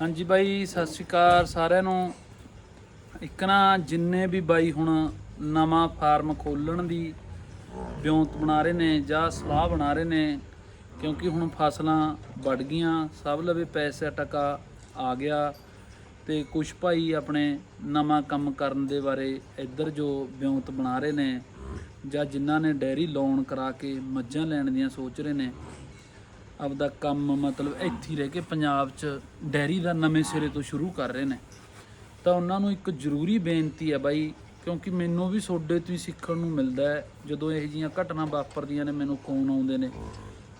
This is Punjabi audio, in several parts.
ਹਾਂਜੀ ਬਾਈ, ਸਤਿ ਸ਼੍ਰੀ ਅਕਾਲ ਸਾਰਿਆਂ ਨੂੰ। ਇੱਕ ਨਾ ਜਿੰਨੇ ਵੀ ਬਾਈ ਹੁਣ ਨਵਾਂ ਫਾਰਮ ਖੋਲਣ ਦੀ ਵਿਉਂਤ ਬਣਾ ਰਹੇ ਨੇ ਜਾਂ ਸਲਾਹ ਬਣਾ ਰਹੇ ਨੇ, ਕਿਉਂਕਿ ਹੁਣ ਫਸਲਾਂ ਵੱਢ ਗਈਆਂ, ਸਭ ਲਵੇ ਪੈਸਾ ਟਕਾ ਆ ਗਿਆ ਤੇ ਕੁਝ ਭਾਈ ਆਪਣੇ ਨਵਾਂ ਕੰਮ ਕਰਨ ਦੇ ਬਾਰੇ ਇੱਧਰ ਜੋ ਵਿਉਂਤ ਬਣਾ ਰਹੇ ਨੇ ਜਾਂ ਜਿਨ੍ਹਾਂ ਨੇ ਡੈਰੀ ਲੋਨ ਕਰਾ ਕੇ ਮੱਝਾਂ ਲੈਣ ਦੀਆਂ ਸੋਚ ਰਹੇ ਨੇ ਆਪਦਾ ਕੰਮ ਮਤਲਬ ਇੱਥੇ ਰਹਿ ਕੇ ਪੰਜਾਬ 'ਚ ਡੈਰੀ ਦਾ ਨਵੇਂ ਸਿਰੇ ਤੋਂ ਸ਼ੁਰੂ ਕਰ ਰਹੇ ਨੇ। ਤਾਂ ਉਹਨਾਂ ਨੂੰ ਇੱਕ ਜ਼ਰੂਰੀ ਬੇਨਤੀ ਹੈ ਬਾਈ, ਕਿਉਂਕਿ ਮੈਨੂੰ ਵੀ ਤੁਹਾਡੇ ਤੋਂ ਹੀ ਸਿੱਖਣ ਨੂੰ ਮਿਲਦਾ ਹੈ, ਜਦੋਂ ਇਹੋ ਜਿਹੀਆਂ ਘਟਨਾ ਵਾਪਰਦੀਆਂ ਨੇ, ਮੈਨੂੰ ਫੋਨ ਆਉਂਦੇ ਨੇ।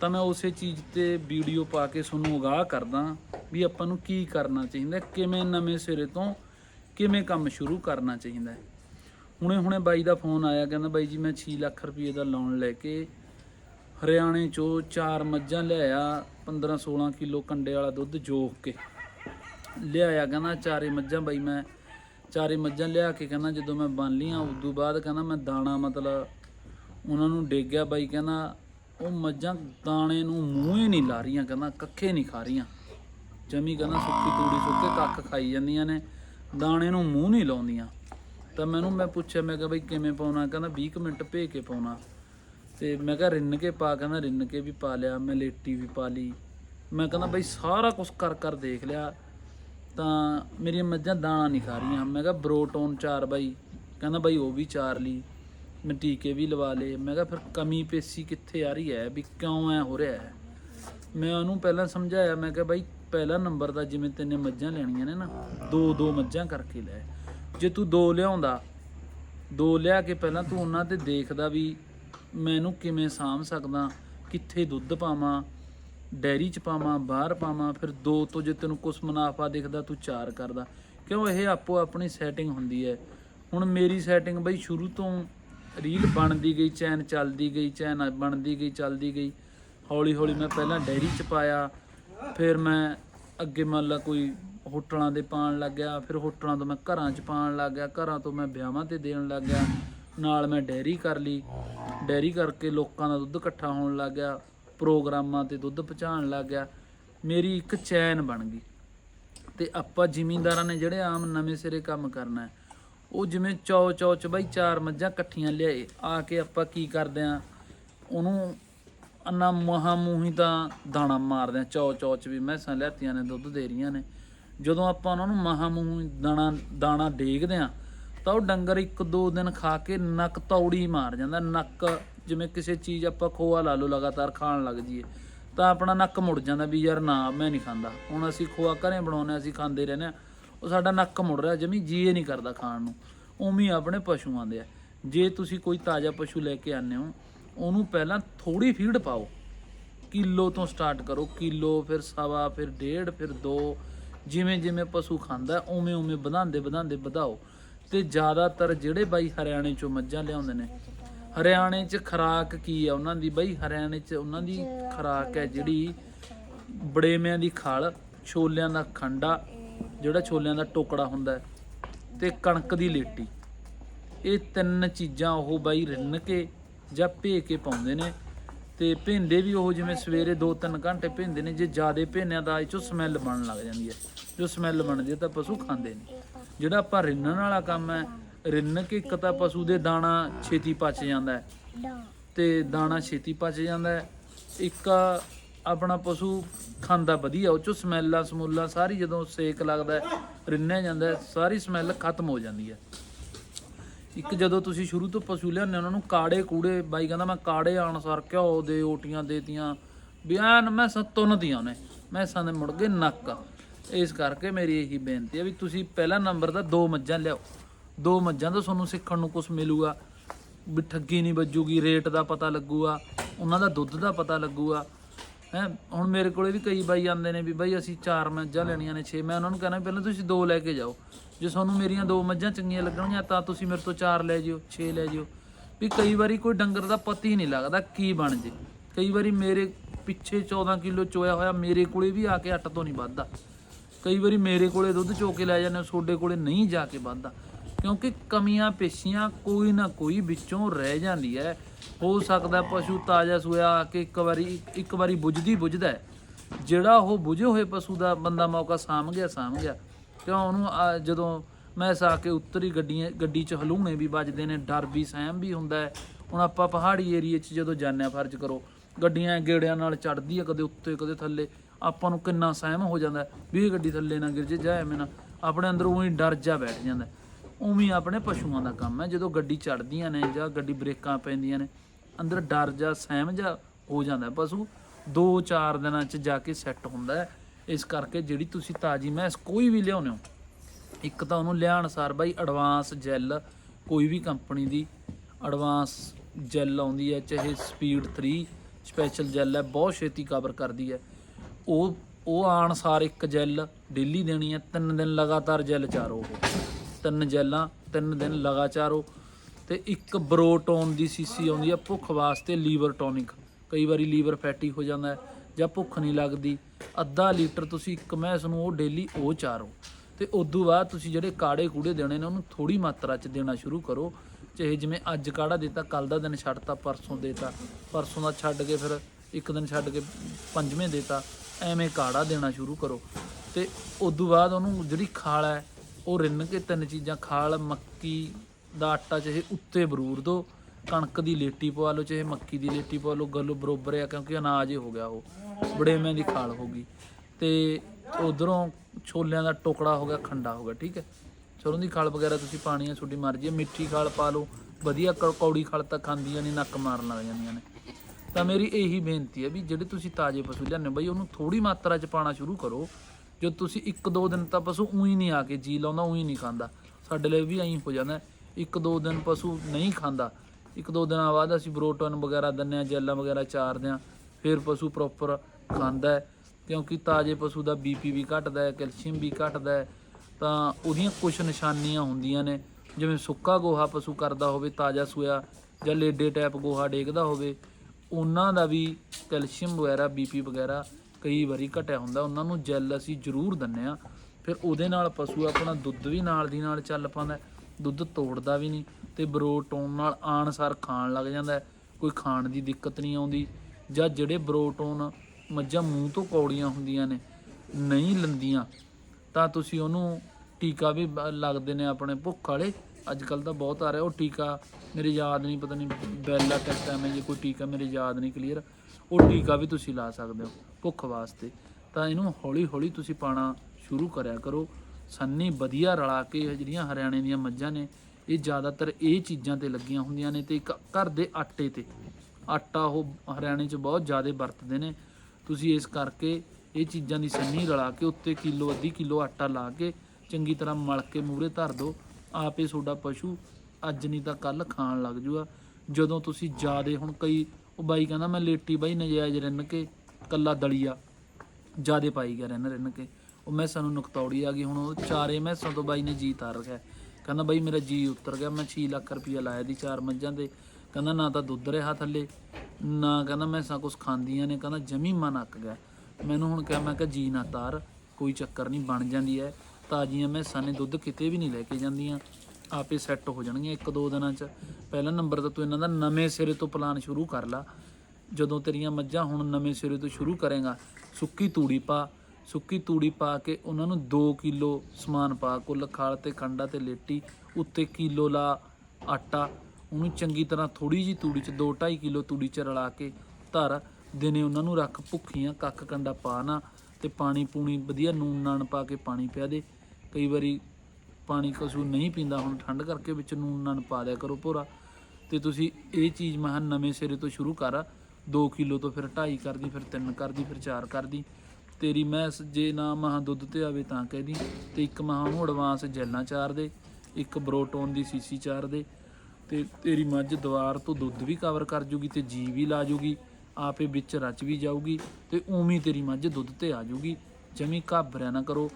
ਤਾਂ ਮੈਂ ਉਸੇ ਚੀਜ਼ ਤੇ ਵੀਡੀਓ ਪਾ ਕੇ ਤੁਹਾਨੂੰ ਉਗਾਹ ਕਰਦਾ ਵੀ ਆਪਾਂ ਨੂੰ ਕੀ ਕਰਨਾ ਚਾਹੀਦਾ, ਕਿਵੇਂ ਨਵੇਂ ਸਿਰੇ ਤੋਂ ਕਿਵੇਂ ਕੰਮ ਸ਼ੁਰੂ ਕਰਨਾ ਚਾਹੀਦਾ। ਹੁਣੇ ਹੁਣੇ ਬਾਈ ਦਾ ਫੋਨ ਆਇਆ, ਕਹਿੰਦਾ ਬਾਈ ਜੀ ਮੈਂ 6 ਲੱਖ ਰੁਪਏ ਦਾ ਲੋਨ ਲੈ ਕੇ ਹਰਿਆਣੇ ਚੋਂ ਚਾਰ ਮੱਝਾਂ ਲਿਆਇਆ 15 16 ਕਿਲੋ ਕੰਡੇ ਵਾਲਾ ਦੁੱਧ ਜੋਖ ਕੇ। ਲਿਆਇਆ, ਕਹਿੰਦਾ ਚਾਰੇ ਮੱਝਾਂ ਬਾਈ, ਮੈਂ ਚਾਰੇ ਮੱਝਾਂ ਲਿਆ ਕੇ ਕਹਿੰਦਾ ਜਦੋਂ ਮੈਂ ਬੰਨ ਲੀਆਂ ਉਦੋਂ ਬਾਅਦ ਕਹਿੰਦਾ ਮੈਂ ਦਾਣਾ ਮਤਲਬ ਉਹਨਾਂ ਨੂੰ ਡੇਗਿਆ ਬਾਈ, ਕਹਿੰਦਾ ਉਹ ਮੱਝਾਂ ਦਾਣੇ ਨੂੰ ਮੂੰਹ ਹੀ ਨਹੀਂ ਲਾ ਰਹੀਆਂ, ਕਹਿੰਦਾ ਕੱਖੇ ਨਹੀਂ ਖਾ ਰਹੀਆਂ। ਜਮੀ ਕਹਿੰਦਾ ਸੁੱਕੀ ਤੂੜੀ ਸੁੱਕੇ ਕੱਖ ਖਾਈ ਜਾਂਦੀਆਂ ਨੇ, ਦਾਣੇ ਨੂੰ ਮੂੰਹ ਨਹੀਂ ਲਾਉਂਦੀਆਂ। ਤਾਂ ਮੈਨੂੰ ਮੈਂ ਪੁੱਛਿਆ, ਮੈਂ ਕਿਹਾ ਬਈ ਕਿਵੇਂ ਪਾਉਣਾ? ਕਹਿੰਦਾ 20 ਕੁ ਮਿੰਟ ਭੇ ਕੇ ਪਾਉਣਾ। ਤੇ ਮੈਂ ਕਿਹਾ ਰਿੰਨ ਕੇ ਪਾ ਕਹਿੰਦਾ ਰਿੰਨ ਕੇ ਵੀ ਪਾ ਲਿਆ, ਮੈਂ ਲੇਟੀ ਵੀ ਪਾ ਲਈ। ਮੈਂ ਕਹਿੰਦਾ ਬਈ ਸਾਰਾ ਕੁਝ ਕਰ ਕਰ ਦੇਖ ਲਿਆ, ਤਾਂ ਮੇਰੀਆਂ ਮੱਝਾਂ ਦਾਣਾ ਨਹੀਂ ਖਾ ਰਹੀਆਂ। ਮੈਂ ਕਿਹਾ ਬਰੋਟੋਨ ਚਾਰ ਬਾਈ। ਕਹਿੰਦਾ ਬਾਈ ਉਹ ਵੀ ਚਾਰ ਲਈ, ਮੈਂ ਟੀਕੇ ਵੀ ਲਵਾ ਲਏ। ਮੈਂ ਕਿਹਾ ਫਿਰ ਕਮੀ ਪੇਸੀ ਕਿੱਥੇ ਆ ਰਹੀ ਹੈ? ਵੀ ਕਿਉਂ ਐ ਹੋ ਰਿਹਾ ਹੈ? ਮੈਂ ਉਹਨੂੰ ਪਹਿਲਾਂ ਸਮਝਾਇਆ, ਮੈਂ ਕਿਹਾ ਬਾਈ ਪਹਿਲਾ ਨੰਬਰ ਦਾ ਜਿਵੇਂ ਤੈਨੇ ਮੱਝਾਂ ਲੈਣੀਆਂ ਨੇ ਨਾ, ਦੋ ਦੋ ਮੱਝਾਂ ਕਰਕੇ ਲੈ। ਜੇ ਤੂੰ ਦੋ ਲਿਆਉਂਦਾ, ਦੋ ਲਿਆ ਕੇ ਪਹਿਲਾਂ ਤੂੰ ਉਹਨਾਂ ਤੇ ਦੇਖਦਾ ਵੀ ਮੈਂ ਇਹਨੂੰ ਕਿਵੇਂ ਸਾਂਭ ਸਕਦਾ? ਕਿੱਥੇ ਦੁੱਧ ਪਾਵਾਂ? ਡੈਰੀ ਚ ਪਾਵਾਂ? ਬਾਹਰ ਪਾਵਾਂ? ਫਿਰ ਦੋ ਤੋਂ ਜੇ ਤੈਨੂੰ ਕੁਛ ਮੁਨਾਫਾ ਦਿਖਦਾ, ਤੂੰ ਚਾਰ ਕਰਦਾ। ਕਿਉਂ ਇਹ ਆਪੋ ਆਪਣੀ ਸੈਟਿੰਗ ਹੁੰਦੀ ਹੈ? ਹੁਣ ਮੇਰੀ ਸੈਟਿੰਗ ਬਈ ਸ਼ੁਰੂ ਤੋਂ ਰੀਲ ਬਣਦੀ ਗਈ ਚੈਨ ਚੱਲਦੀ ਗਈ ਚੈਨ ਬਣਦੀ ਗਈ, ਚੱਲਦੀ ਗਈ। ਹੌਲੀ ਹੌਲੀ ਮੈਂ ਪਹਿਲਾਂ ਡੈਰੀ ਚ ਪਾਇਆ, ਫਿਰ ਮੈਂ ਅੱਗੇ ਮੰਨ ਲਾ ਕੋਈ ਹੋਟਲਾਂ ਦੇ ਪਾਣ ਲੱਗ ਗਿਆ ਫਿਰ ਹੋਟਲਾਂ ਤੋਂ ਮੈਂ ਘਰਾਂ 'ਚ ਪਾਣ ਲੱਗ ਗਿਆ ਘਰਾਂ ਤੋਂ ਮੈਂ ਵਿਆਹਾਂ ਤੇ ਦੇਣ ਲੱਗ ਗਿਆ ਨਾਲ ਮੈਂ ਡੈਰੀ ਕਰ ਲਈ। ਡੈਰੀ ਕਰਕੇ ਲੋਕਾਂ ਦਾ ਦੁੱਧ ਇਕੱਠਾ ਹੋਣ ਲੱਗ ਗਿਆ। ਪ੍ਰੋਗਰਾਮਾਂ ਤੇ ਦੁੱਧ ਪਹੁੰਚਾਉਣ ਲੱਗ ਗਿਆ। ਮੇਰੀ ਇੱਕ ਚੈਨ ਬਣ ਗਈ। ਤੇ ਆਪਾਂ ਜ਼ਿਮੀਂਦਾਰਾਂ ਨੇ ਜਿਹੜੇ ਆਮ ਨਵੇਂ ਸਿਰੇ ਕੰਮ ਕਰਨਾ ਹੈ, ਉਹ ਜਿਵੇਂ ਚੌ ਚੌ ਚ ਬਾਈ ਚਾਰ ਮੱਝਾਂ ਇਕੱਠੀਆਂ ਲਿਆਏ, ਆ ਕੇ ਆਪਾਂ ਕੀ ਕਰਦੇ ਆ ਉਹਨੂੰ ਅੰਨਾ ਮਹਾ ਮੂੰਹੀ ਤਾਂ ਦਾਣਾ ਮਾਰਦੇ ਆ ਚੌ ਚੌ ਚ ਵੀ ਮੈਸਾਂ ਲਿਆਤੀਆਂ ਨੇ, ਦੁੱਧ ਦੇ ਰਹੀਆਂ ਨੇ। ਜਦੋਂ ਆਪਾਂ ਉਹਨਾਂ ਨੂੰ ਮਹਾ ਮੂੰਹੀ ਦਾਣਾ ਦਾਣਾ ਡੇਗਦੇ ਆ ਤਾਂ ਉਹ ਡੰਗਰ ਇੱਕ ਦੋ ਦਿਨ ਖਾ ਕੇ ਨੱਕ ਤੌੜੀ ਮਾਰ ਜਾਂਦਾ। ਨੱਕ ਜਿਵੇਂ ਕਿਸੇ ਚੀਜ਼ ਆਪਾਂ ਖੋਆ ਲਾ ਲਓ ਲਗਾਤਾਰ ਖਾਣ ਲੱਗ ਜੀਏ ਤਾਂ ਆਪਣਾ ਨੱਕ ਮੁੜ ਜਾਂਦਾ ਵੀ ਯਾਰ ਨਾ ਮੈਂ ਨਹੀਂ ਖਾਂਦਾ। ਹੁਣ ਅਸੀਂ ਖੋਆ ਘਰੇ ਬਣਾਉਂਦੇ ਹਾਂ, ਅਸੀਂ ਖਾਂਦੇ ਰਹਿੰਦੇ ਆ ਉਹ ਸਾਡਾ ਨੱਕ ਮੁੜ ਰਿਹਾ ਜਮੀ ਜੀਏ ਨਹੀਂ ਕਰਦਾ ਖਾਣ ਨੂੰ। ਉਵੇਂ ਆਪਣੇ ਪਸ਼ੂਆਂ ਦੇ ਆ। ਜੇ ਤੁਸੀਂ ਕੋਈ ਤਾਜ਼ਾ ਪਸ਼ੂ ਲੈ ਕੇ ਆਨੇ ਹੋ ਉਹਨੂੰ ਪਹਿਲਾਂ ਥੋੜੀ ਫੀਡ ਪਾਓ। ਕਿਲੋ ਤੋਂ ਸਟਾਰਟ ਕਰੋ ਕਿਲੋ ਫਿਰ ਸਵਾ ਫਿਰ ਡੇਢ ਫਿਰ 2 ਜਿਵੇਂ ਜਿਵੇਂ ਪਸ਼ੂ ਖਾਂਦਾ ਉਵੇਂ ਉਵੇਂ ਵਧਾਉਂਦੇ ਵਧਾਉਂਦੇ ਵਧਾਓ। ਤੇ ਜ਼ਿਆਦਾਤਰ ਜਿਹੜੇ ਬਾਈ ਹਰਿਆਣੇ ਚੋਂ ਮੱਝਾਂ ਲਿਆਉਂਦੇ ਨੇ ਹਰਿਆਣੇ 'ਚ ਖਰਾਕ ਕੀ ਆ ਉਹਨਾਂ ਦੀ ਬਾਈ? ਹਰਿਆਣੇ 'ਚ ਉਹਨਾਂ ਦੀ ਖਰਾਕ ਹੈ ਜਿਹੜੀ ਬੜੇਮਿਆਂ ਦੀ ਖਲ ਛੋਲਿਆਂ ਦਾ ਖੰਡਾ ਜਿਹੜਾ ਛੋਲਿਆਂ ਦਾ ਟੋਕੜਾ ਹੁੰਦਾ ਹੈ, ਤੇ ਕਣਕ ਦੀ ਲੇਟੀ। ਇਹ ਤਿੰਨ ਚੀਜ਼ਾਂ ਉਹ ਬਾਈ ਰਿੰਨ ਕੇ ਜਾਂ ਭੇ ਕੇ ਪਾਉਂਦੇ ਨੇ ਤੇ ਭਿੰਦੇ ਵੀ ਉਹ ਜਿਵੇਂ ਸਵੇਰੇ 2-3 ਘੰਟੇ ਭਿੰਦੇ ਨੇ ਜੇ ਜ਼ਿਆਦਾ ਭਿੰਨਿਆ ਤਾਂ ਇਹ ਚੋਂ ਸਮੈਲ ਬਣਨ ਲੱਗ ਜਾਂਦੀ ਹੈ। ਜੋ ਸਮੈਲ ਬਣਦੀ ਹੈ ਤਾਂ ਪਸ਼ੂ ਖਾਂਦੇ ਨੇ। ਜਿਹੜਾ ਆਪਾਂ ਰਿੰਨਣ ਵਾਲਾ ਕੰਮ ਹੈ ਰਿੰਨ ਕੇ ਇੱਕ ਤਾਂ ਪਸ਼ੂ ਦੇ ਦਾਣਾ ਛੇਤੀ ਪਚ ਜਾਂਦਾ ਹੈ। ਤੇ ਦਾਣਾ ਛੇਤੀ ਪਚ ਜਾਂਦਾ ਹੈ। ਇੱਕ ਆਪਣਾ ਪਸ਼ੂ ਖਾਂਦਾ ਵਧੀਆ ਉਹ ਚੋਂ ਸਮੈਲਾਂ ਸਮੂਲਾਂ ਸਾਰੀ ਜਦੋਂ ਸੇਕ ਲੱਗਦਾ ਹੈ, ਰਿੰਨਿਆ ਜਾਂਦਾ ਸਾਰੀ ਸਮੈਲ ਖਤਮ ਹੋ ਜਾਂਦੀ ਹੈ। ਇੱਕ ਜਦੋਂ ਤੁਸੀਂ ਸ਼ੁਰੂ ਤੋਂ ਪਸ਼ੂ ਲਿਆਉਂਦੇ ਉਹਨਾਂ ਨੂੰ ਕਾੜੇ ਕੂੜੇ ਬਾਈ ਕਹਿੰਦਾ ਮੈਂ ਕਾੜੇ ਆਨਸਰ ਘਿਓ ਦੇ ਓਟੀਆਂ ਦੇਤੀਆਂ। ਬਿਆਨ ਮੈਂ ਸਤੋਂ ਦੀਆਂ ਨੇ ਮੈਸਾਂ ਦੇ ਮੁੜ ਗਏ ਨੱਕ ਇਸ ਕਰਕੇ ਮੇਰੀ ਇਹੀ ਬੇਨਤੀ ਹੈ ਵੀ ਤੁਸੀਂ ਪਹਿਲਾ ਨੰਬਰ ਦਾ ਦੋ ਮੱਝਾਂ ਲਿਆਓ। ਦੋ ਮੱਝਾਂ ਤੋਂ ਤੁਹਾਨੂੰ ਸਿੱਖਣ ਨੂੰ ਕੁਝ ਮਿਲੂਗਾ। ਵੀ ਠੱਗੀ ਨਹੀਂ ਵੱਜੂਗੀ, ਰੇਟ ਦਾ ਪਤਾ ਲੱਗੂਗਾ, ਉਹਨਾਂ ਦਾ ਦੁੱਧ ਦਾ ਪਤਾ ਲੱਗੂਗਾ। ਹੈ, ਹੁਣ ਮੇਰੇ ਕੋਲੇ ਵੀ ਕਈ ਬਾਈ ਆਉਂਦੇ ਨੇ ਵੀ ਬਾਈ ਅਸੀਂ ਚਾਰ ਮੱਝਾਂ ਲੈਣੀਆਂ ਨੇ 6 ਮੈਂ ਉਹਨਾਂ ਨੂੰ ਕਹਿੰਦਾ ਵੀ ਪਹਿਲਾਂ ਤੁਸੀਂ ਦੋ ਲੈ ਕੇ ਜਾਓ। ਜੇ ਤੁਹਾਨੂੰ ਮੇਰੀਆਂ ਦੋ ਮੱਝਾਂ ਚੰਗੀਆਂ ਲੱਗਣਗੀਆਂ ਤਾਂ ਤੁਸੀਂ ਮੇਰੇ ਤੋਂ ਚਾਰ ਲੈ ਜਿਓ 6 ਲੈ ਜਿਓ। ਵੀ ਕਈ ਵਾਰੀ ਕੋਈ ਡੰਗਰ ਦਾ ਪਤਾ ਹੀ ਨਹੀਂ ਲੱਗਦਾ ਕੀ ਬਣ ਜੇ। ਕਈ ਵਾਰੀ ਮੇਰੇ ਪਿੱਛੇ 14 ਕਿਲੋ ਚੋਇਆ ਹੋਇਆ ਮੇਰੇ ਕੋਲੇ ਵੀ ਆ ਕੇ ਅੱਟ ਤੋਂ ਨਹੀਂ ਵੱਧਦਾ। ਕਈ ਵਾਰੀ ਮੇਰੇ ਕੋਲੇ ਦੁੱਧ ਚੋ ਕੇ ਲੈ ਜਾਂਦੇ ਹੋ, ਤੁਹਾਡੇ ਕੋਲੇ ਨਹੀਂ ਜਾ ਕੇ ਵੱਧਦਾ। ਕਿਉਂਕਿ ਕਮੀਆਂ ਪੇਸ਼ੀਆਂ ਕੋਈ ਨਾ ਕੋਈ ਵਿੱਚੋਂ ਰਹਿ ਜਾਂਦੀ ਹੈ। ਹੋ ਸਕਦਾ ਪਸ਼ੂ ਤਾਜ਼ਾ ਸੂਇਆ ਆ ਕੇ ਇੱਕ ਵਾਰੀ ਇੱਕ ਵਾਰੀ ਬੁਝਦੀ ਬੁਝਦਾ ਜਿਹੜਾ ਉਹ ਬੁਝੇ ਹੋਏ ਪਸ਼ੂ ਦਾ ਬੰਦਾ ਮੌਕਾ ਸਾਂਭ ਗਿਆ ਸਾਂਭ ਗਿਆ। ਕਿਉਂ ਉਹਨੂੰ ਆ ਜਦੋਂ ਮੈਂ ਸਾ ਕੇ ਉੱਤਰੀ ਗੱਡੀਆਂ ਗੱਡੀ 'ਚ ਹਲੂਣੇ ਵੀ ਵੱਜਦੇ ਨੇ ਡਰ ਵੀ ਸਹਿਮ ਵੀ ਹੁੰਦਾ ਹੁਣ ਆਪਾਂ ਪਹਾੜੀ ਏਰੀਏ 'ਚ ਜਦੋਂ ਜਾਂਦੇ ਹਾਂ ਫਰਜ਼ ਕਰੋ ਗੱਡੀਆਂ ਗੇੜਿਆਂ ਨਾਲ ਚੜਦੀ ਆ ਕਦੇ ਉੱਤੇ ਕਦੇ ਥੱਲੇ। ਆਪਾਂ ਨੂੰ ਕਿੰਨਾ ਸਹਿਮ ਹੋ ਜਾਂਦਾ ਵੀ ਇਹ ਗੱਡੀ ਥੱਲੇ ਨਾ ਗਿਰ ਜੇ, ਜਾਂ ਐਵੇਂ ਨਾ। ਆਪਣੇ ਅੰਦਰ ਉਹੀ ਡਰ ਜਾ ਬੈਠ ਜਾਂਦਾ ਉਵੇਂ ਆਪਣੇ ਪਸ਼ੂਆਂ ਦਾ ਕੰਮ ਹੈ। ਜਦੋਂ ਗੱਡੀ ਚੜਦੀਆਂ ਨੇ ਜਾਂ ਗੱਡੀ ਬ੍ਰੇਕਾਂ ਪੈਂਦੀਆਂ ਨੇ, ਅੰਦਰ ਡਰ ਜਾ ਸਹਿਮ ਜਾ ਹੋ ਜਾਂਦਾ ਪਸ਼ੂ 2-4 ਦਿਨਾਂ 'ਚ ਜਾ ਕੇ ਸੈੱਟ ਹੁੰਦਾ ਇਸ ਕਰਕੇ ਜਿਹੜੀ ਤੁਸੀਂ ਤਾਜੀ ਮੈਂਸ ਕੋਈ ਵੀ ਲਿਆਉਂਦੇ ਹੋ, ਇੱਕ ਤਾਂ ਉਹਨੂੰ ਲਿਆਉਣ ਸਾਰ ਬਾਈ ਐਡਵਾਂਸ ਜੈਲ ਕੋਈ ਵੀ ਕੰਪਨੀ ਦੀ ਐਡਵਾਂਸ ਜੈਲ ਆਉਂਦੀ ਹੈ। ਚਾਹੇ ਸਪੀਡ 3 ਸਪੈਸ਼ਲ ਜੈਲ ਹੈ, ਬਹੁਤ ਛੇਤੀ ਕਵਰ ਕਰਦੀ ਹੈ। ਉਹ ਉਹ ਆਉਣ ਸਾਰ ਇੱਕ ਜੈਲ ਡੇਲੀ ਦੇਣੀ ਹੈ, ਤਿੰਨ ਦਿਨ ਲਗਾਤਾਰ ਜੈਲ ਚਾਰੋ ਉਹ। ਤਿੰਨ ਜੈਲਾਂ, ਤਿੰਨ ਦਿਨ ਲਗਾਤਾਰੋ ਤੇ ਇੱਕ ਬਰੋਟੋਨ ਦੀ ਸੀਸੀ ਆਉਂਦੀ ਹੈ, ਭੁੱਖ ਵਾਸਤੇ ਲੀਵਰ ਟੋਨਿਕ। ਕਈ ਵਾਰੀ ਲੀਵਰ ਫੈਟੀ ਹੋ ਜਾਂਦਾ ਹੈ ਜਾਂ ਭੁੱਖ ਨਹੀਂ ਲੱਗਦੀ। ਅੱਧਾ ਲੀਟਰ ਤੁਸੀਂ ਇੱਕ ਮੈਸ ਨੂੰ ਉਹ ਡੇਲੀ ਉਹ ਚਾਰੋ। ਤੇ ਉਦੋਂ ਬਾਅਦ ਤੁਸੀਂ ਜਿਹੜੇ ਕਾੜੇ ਕੂੜੇ ਦੇਣੇ ਨੇ, ਉਹਨੂੰ ਥੋੜੀ ਮਾਤਰਾ 'ਚ ਦੇਣਾ ਸ਼ੁਰੂ ਕਰੋ। ਚਾਹੇ ਜਿਵੇਂ ਅੱਜ ਕਾੜਾ ਦਿੱਤਾ ਕੱਲ ਦਾ ਦਿਨ ਛੱਡਤਾ, ਪਰਸੋਂ ਦੇਤਾ। ਪਰਸੋਂ ਦਾ ਛੱਡ ਕੇ ਫਿਰ ਇੱਕ ਦਿਨ ਛੱਡ ਕੇ ਪੰਜਵੇਂ ਦੇਤਾ। ਐਵੇਂ ਕਾੜਾ ਦੇਣਾ ਸ਼ੁਰੂ ਕਰੋ। ਤੇ ਤੋਂ ਬਾਅਦ ਉਹਨੂੰ ਜਿਹੜੀ ਖਾਲ ਹੈ, ਉਹ ਰਿੰਨ ਕੇ ਤਿੰਨ ਚੀਜ਼ਾਂ, ਖਾਲ, ਮੱਕੀ ਦਾ ਆਟਾ ਚਾਹੇ ਉੱਤੇ ਬਰੂਰ ਦੋ, ਕਣਕ ਦੀ ਲੇਟੀ ਪਵਾ ਲਓ, ਚਾਹੇ ਮੱਕੀ ਦੀ ਲੇਟੀ ਪਵਾ ਲਓ, ਗੱਲ ਬਰੋਬਰ ਆ, ਕਿਉਂਕਿ ਅਨਾਜ ਹੀ ਹੋ ਗਿਆ ਉਹ। ਬੜੇਵੇਂ ਦੀ ਖਾਲ ਹੋ ਗਈ। ਤੇ ਉਧਰੋਂ ਛੋਲਿਆਂ ਦਾ ਟੁਕੜਾ ਹੋ ਗਿਆ, ਖੰਡਾ ਹੋ ਗਿਆ, ਠੀਕ ਹੈ। ਸਰੋਂ ਦੀ ਖਾਲ ਵਗੈਰਾ ਤੁਸੀਂ ਪਾਣੀ ਆ ਤੁਹਾਡੀ ਮਰਜ਼ੀ ਹੈ। ਮਿੱਠੀ ਖਾਲ ਪਾ ਲਓ। ਵਧੀਆ ਕੌ- ਕੌੜੀ ਖਾਲ ਤਾਂ ਖਾਂਦੀਆਂ ਨਹੀਂ ਨੱਕ ਮਾਰਨ ਲੱਗ ਜਾਂਦੀਆਂ ਨੇ। ਤਾਂ ਮੇਰੀ ਇਹੀ ਬੇਨਤੀ ਹੈ ਵੀ ਜਿਹੜੇ ਤੁਸੀਂ ਤਾਜ਼ੇ ਪਸ਼ੂ ਲਿਆਉਂਦੇ ਹੋ ਬਈ, ਉਹਨੂੰ ਥੋੜੀ ਮਾਤਰਾ 'ਚ ਪਾਣਾ ਸ਼ੁਰੂ ਕਰੋ। ਜੋ ਤੁਸੀਂ ਇੱਕ ਦੋ ਦਿਨ ਤਾਂ ਪਸ਼ੂ ਉਹੀ ਨਹੀਂ ਆ ਕੇ ਜੀ ਲਾਉਂਦਾ, ਉਹੀ ਨਹੀਂ ਖਾਂਦਾ। ਸਾਡੇ ਲਈ ਵੀ ਐਂ ਹੋ ਜਾਂਦਾ, ਇੱਕ ਦੋ ਦਿਨ ਪਸ਼ੂ ਨਹੀਂ ਖਾਂਦਾ। ਇੱਕ ਦੋ ਦਿਨਾਂ ਬਾਅਦ ਅਸੀਂ ਬਰੋਟਨ ਵਗੈਰਾ ਦਿੰਦੇ ਹਾਂ, ਜੈਲਾਂ ਵਗੈਰਾ ਚਾਰਦੇ ਹਾਂ, ਫਿਰ ਪਸ਼ੂ ਪ੍ਰੋਪਰ ਖਾਂਦਾ ਹੈ। ਕਿਉਂਕਿ ਤਾਜ਼ੇ ਪਸ਼ੂ ਦਾ ਬੀਪੀ ਵੀ ਘਟਦਾ ਹੈ, ਕੈਲਸ਼ੀਅਮ ਵੀ ਘਟਦਾ ਹੈ, ਤਾਂ ਉਹਦੀਆਂ ਕੁਝ ਨਿਸ਼ਾਨੀਆਂ ਹੁੰਦੀਆਂ ਨੇ। ਜਿਵੇਂ ਸੁੱਕਾ ਗੋਹਾ ਪਸ਼ੂ ਕਰਦਾ ਹੋਵੇ, ਤਾਜ਼ਾ ਸੂਇਆ ਜਾਂ ਲੇਡੇ ਟੈਪ ਗੋਹਾ ਡੇਗਦਾ ਹੋਵੇ ਉਹਨਾਂ ਦਾ ਵੀ ਕੈਲਸ਼ੀਅਮ ਵਗੈਰਾ ਬੀਪੀ ਵਗੈਰਾ ਕਈ ਵਾਰੀ ਘਟਿਆ ਹੁੰਦਾ। ਉਹਨਾਂ ਨੂੰ ਜੈਲ ਅਸੀਂ ਜ਼ਰੂਰ ਦਿੰਨੇ ਆ ਫਿਰ ਉਹਦੇ ਨਾਲ ਪਸ਼ੂ ਆਪਣਾ ਦੁੱਧ ਵੀ ਨਾਲ ਦੀ ਨਾਲ ਚੱਲ ਪਾਉਂਦਾ ਦੁੱਧ ਤੋੜਦਾ ਵੀ ਨਹੀਂ ਤੇ ਬਰੋਟੋਨ ਨਾਲ ਆਨਸਾਰ ਖਾਣ ਲੱਗ ਜਾਂਦਾ ਕੋਈ ਖਾਣ ਦੀ ਦਿੱਕਤ ਨਹੀਂ ਆਉਂਦੀ ਜਾਂ ਜਿਹੜੇ ਬਰੋਟੋਨ ਮੱਝਾਂ ਮੂੰਹ ਤੋਂ ਕੌੜੀਆਂ ਹੁੰਦੀਆਂ ਨੇ, ਨਹੀਂ ਲੰਦੀਆਂ, ਤਾਂ ਤੁਸੀਂ ਉਹਨੂੰ ਟੀਕਾ ਵੀ ਲੱਗਦੇ ਨੇ ਆਪਣੇ ਭੁੱਖ ਵਾਲੇ। ਅੱਜ ਕੱਲ ਤਾਂ ਬਹੁਤ ਆ ਰਿਹਾ। ਉਹ ਟੀਕਾ ਮੇਰੇ ਯਾਦ ਨਹੀਂ, ਪਤਾ ਨਹੀਂ, ਬੈਲਾ ਟੈਸਟ ਐਵੇਂ ਜੇ ਕੋਈ ਟੀਕਾ ਮੇਰੇ ਯਾਦ ਨਹੀਂ ਕਲੀਅਰ ਉਹ ਟੀਕਾ ਵੀ ਤੁਸੀਂ ਲਾ ਸਕਦੇ ਹੋ ਭੁੱਖ ਵਾਸਤੇ। ਤਾਂ ਇਹਨੂੰ ਹੌਲੀ ਹੌਲੀ ਤੁਸੀਂ ਪਾਣਾ ਸ਼ੁਰੂ ਕਰਿਆ ਕਰੋ। ਸੰਨੀ ਵਧੀਆ ਰਲਾ ਕੇ ਇਹ ਜਿਹੜੀਆਂ ਹਰਿਆਣੇ ਦੀਆਂ ਮੱਝਾਂ ਨੇ, ਇਹ ਜ਼ਿਆਦਾਤਰ ਇਹ ਚੀਜ਼ਾਂ ਤੇ ਲੱਗੀਆਂ ਹੁੰਦੀਆਂ ਨੇ ਤੇ ਇੱਕ ਘਰ ਦੇ ਆਟੇ ਤੇ। ਆਟਾ ਉਹ ਹਰਿਆਣੇ 'ਚ ਬਹੁਤ ਜ਼ਿਆਦਾ ਵਰਤਦੇ ਨੇ। ਤੁਸੀਂ ਇਸ ਕਰਕੇ ਇਹ ਚੀਜ਼ਾਂ ਦੀ ਸੰਨੀ ਰਲਾ ਕੇ ਉੱਤੇ ਕਿਲੋ, ਅੱਧੀ ਕਿਲੋ ਆਟਾ ਲਾ ਕੇ ਚੰਗੀ ਤਰ੍ਹਾਂ ਮਲ ਕੇ ਮੂਰੇ ਧਰ ਦਿਓ। ਆਪੇ ਤੁਹਾਡਾ ਪਸ਼ੂ ਅੱਜ ਨਹੀਂ ਤਾਂ ਕੱਲ ਖਾਣ ਲੱਗ ਜੂਗਾ। ਜਦੋਂ ਤੁਸੀਂ ਜਿਆਦੇ ਹੁਣ ਕਈ, ਉਹ ਬਾਈ ਕਹਿੰਦਾ ਮੈਂ ਲੇਟੀ ਬਾਈ ਨਜਾਇਜ਼ ਰਿੰਨ ਕੇ, ਕੱਲਾ ਦਲੀਆ, ਜਿਆਦੇ ਪਾਈ ਗਿਆ ਰਿੰਨ ਰਿੰਨ ਕੇ। ਉਹ ਮੈਂ ਸਾਨੂੰ ਨੁਕਤੌੜੀ ਆ ਗਈ, ਹੁਣ ਉਹ ਚਾਰੇ ਮੈਸਾਂ ਤੋਂ ਬਾਈ ਨੇ ਜੀ ਤਾਰ ਰੱਖਿਆ ਕਹਿੰਦਾ ਬਾਈ ਮੇਰਾ ਜੀ ਉਤਰ ਗਿਆ, ਮੈਂ 6 ਲੱਖ ਰੁਪਈਆ ਲਾਇਆ ਦੀ ਚਾਰ ਮੱਝਾਂ ਦੇ ਕਹਿੰਦਾ ਨਾ ਤਾਂ ਦੁੱਧ ਰਿਹਾ ਥੱਲੇ, ਨਾ ਕਹਿੰਦਾ ਮੈਸਾਂ ਕੁਛ ਖਾਂਦੀਆਂ ਨੇ, ਕਹਿੰਦਾ ਜਮੀ ਮਨ ਅੱਕ ਗਿਆ। ਮੈਨੂੰ ਹੁਣ ਕਿਹਾ, ਮੈਂ ਕਿਹਾ ਜੀ ਨਾ ਤਾਰ, ਕੋਈ ਚੱਕਰ ਨਹੀਂ, ਬਣ ਜਾਂਦੀ ਹੈ। ਤਾਜ਼ੀਆਂ ਮੈਸਾਂ ਨੇ ਦੁੱਧ ਕਿਤੇ ਵੀ ਨਹੀਂ ਲੈ ਕੇ ਜਾਂਦੀਆਂ। ਆਪੇ ਸੈੱਟ ਹੋ ਜਾਣਗੀਆਂ ਇੱਕ ਦੋ ਦਿਨਾਂ 'ਚ। ਪਹਿਲਾ ਨੰਬਰ ਤਾਂ ਤੂੰ ਇਹਨਾਂ ਦਾ ਨਵੇਂ ਸਿਰੇ ਤੋਂ ਪਲਾਨ ਸ਼ੁਰੂ ਕਰ ਲਾ। ਜਦੋਂ ਤੇਰੀਆਂ ਮੱਝਾਂ ਹੁਣ ਨਵੇਂ ਸਿਰੇ ਤੋਂ ਸ਼ੁਰੂ ਕਰੇਗਾ, ਸੁੱਕੀ ਤੂੜੀ ਪਾ। ਸੁੱਕੀ ਤੂੜੀ ਪਾ ਕੇ ਉਹਨਾਂ ਨੂੰ 2 ਕਿਲੋ ਸਮਾਨ ਪਾ, ਕੁੱਲ ਖਾਲ ਤੇ ਖੰਡਾ ਤੇ ਲੇਟੀ, ਉੱਤੇ ਕਿਲੋ ਲਾ ਆਟਾ। ਉਹਨੂੰ ਚੰਗੀ ਤਰ੍ਹਾਂ ਥੋੜੀ ਜੀ ਤੂੜੀ ਚ 2.5 ਕਿਲੋ ਤੂੜੀ ਚ ਰਲਾ ਕੇ ਧਰ। ਦਿਨੇ ਉਹਨਾਂ ਨੂੰ ਰੱਖ ਭੁੱਖੀਆਂ ਕੱਖ ਕੰਡਾ ਪਾ ਨਾ ਤੇ ਪਾਣੀ ਪੂਣੀ ਵਧੀਆ ਨੂਨ ਨਾਨ ਪਾ ਕੇ ਪਾਣੀ ਪਿਆ ਦੇ। ਕਈ ਵਾਰੀ ਪਾਣੀ ਕਸੂ ਨਹੀਂ ਪੀਂਦਾ, ਹੁਣ ਠੰਡ ਕਰਕੇ ਵਿੱਚ ਨੂਨ ਨਾਲ ਪਾ ਦਿਆ ਕਰੋ ਭੋਰਾ। ਤੇ ਤੁਸੀਂ ਇਹ ਚੀਜ਼ ਮਹਾਂ ਨਵੇਂ ਸਿਰੇ ਤੋਂ ਸ਼ੁਰੂ ਕਰ 2 ਕਿਲੋ ਤੋਂ ਫਿਰ 2.5 ਕਰਦੀ, ਫਿਰ 3 ਕਰਦੀ, ਫਿਰ 4 ਕਰਦੀ। ਤੇਰੀ ਮੈਸ ਜੇ ਨਾ ਮਹਾਂ ਦੁੱਧ ਤੇ ਆਵੇ ਤਾਂ ਕਹਿਦੀ ਤੇ ਇੱਕ ਮਹਾਂ ਉਹਨੂੰ ਐਡਵਾਂਸ ਜੈਲਾਂ ਚਾਰ ਦੇ, ਇੱਕ ਬਰੋਟੋਨ ਦੀ ਸੀਸੀ ਚਾਰ ਦੇ। ਤੇ ਤੇਰੀ ਮੱਝ ਦੁਆਰ ਤੋਂ ਦੁੱਧ ਵੀ ਕਵਰ ਕਰ ਜੂਗੀ ਤੇ ਜੀ ਵੀ ਲਾ ਜੂਗੀ, ਆਪੇ ਵਿੱਚ ਰਚ ਵੀ ਜਾਊਗੀ ਤੇ ਉਵੇਂ ਤੇਰੀ ਮੱਝ ਦੁੱਧ ਤੇ ਆ ਜੂਗੀ। ਜਮੀ ਘਾਬਰਿਆ ਨਾ ਕਰੋ।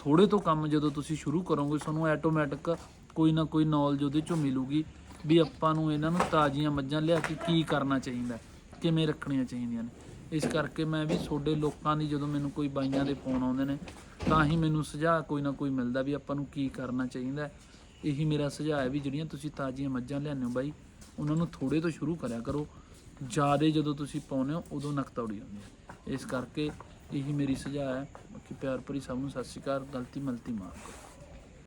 ਥੋੜੇ ਤੋਂ ਕੰਮ ਜਦੋਂ ਤੁਸੀਂ ਸ਼ੁਰੂ ਕਰੋਗੇ, ਤੁਹਾਨੂੰ ਆਟੋਮੈਟਿਕ ਕੋਈ ਨਾ ਕੋਈ ਨੌਲੇਜ ਉਹਦੇ ਚੋਂ ਮਿਲੂਗੀ ਵੀ ਆਪਾਂ ਨੂੰ ਇਹਨਾਂ ਨੂੰ ਤਾਜ਼ੀਆਂ ਮੱਝਾਂ ਲਿਆ ਕੇ ਕੀ ਕਰਨਾ ਚਾਹੀਦਾ, ਕਿਵੇਂ ਰੱਖਣੀਆਂ ਚਾਹੀਦੀਆਂ ਨੇ। ਇਸ ਕਰਕੇ ਮੈਂ ਵੀ ਤੁਹਾਡੇ ਲੋਕਾਂ ਦੀ ਜਦੋਂ ਮੈਨੂੰ ਕੋਈ ਬਾਈਆਂ ਦੇ ਫੋਨ ਆਉਂਦੇ ਨੇ, ਤਾਂ ਹੀ ਮੈਨੂੰ ਸੁਝਾਅ ਕੋਈ ਨਾ ਕੋਈ ਮਿਲਦਾ ਵੀ ਆਪਾਂ ਨੂੰ ਕੀ ਕਰਨਾ ਚਾਹੀਦਾ। ਇਹੀ ਮੇਰਾ ਸੁਝਾਅ ਹੈ ਵੀ ਜਿਹੜੀਆਂ ਤੁਸੀਂ ਤਾਜ਼ੀਆਂ ਮੱਝਾਂ ਲਿਆਉਂਦੇ ਹੋ ਬਾਈ, ਉਹਨਾਂ ਨੂੰ ਥੋੜੇ ਤੋਂ ਸ਼ੁਰੂ ਕਰਿਆ ਕਰੋ। ਜਿਆਦੇ ਜਦੋਂ ਤੁਸੀਂ ਪਾਉਂਦੇ ਹੋ, ਉਦੋਂ ਨਕਤੌੜੀ ਹੁੰਦੀ ਹੈ। ਇਸ ਕਰਕੇ ਇਹੀ ਮੇਰੀ ਸੁਝਾਅ ਹੈ ਕਿ ਪਿਆਰ ਭਰੀ ਸਭ ਨੂੰ ਸਤਿ ਸ਼੍ਰੀ ਅਕਾਲ, ਗਲਤੀ ਮਲਤੀ ਮਾਫ ਕਰੋ।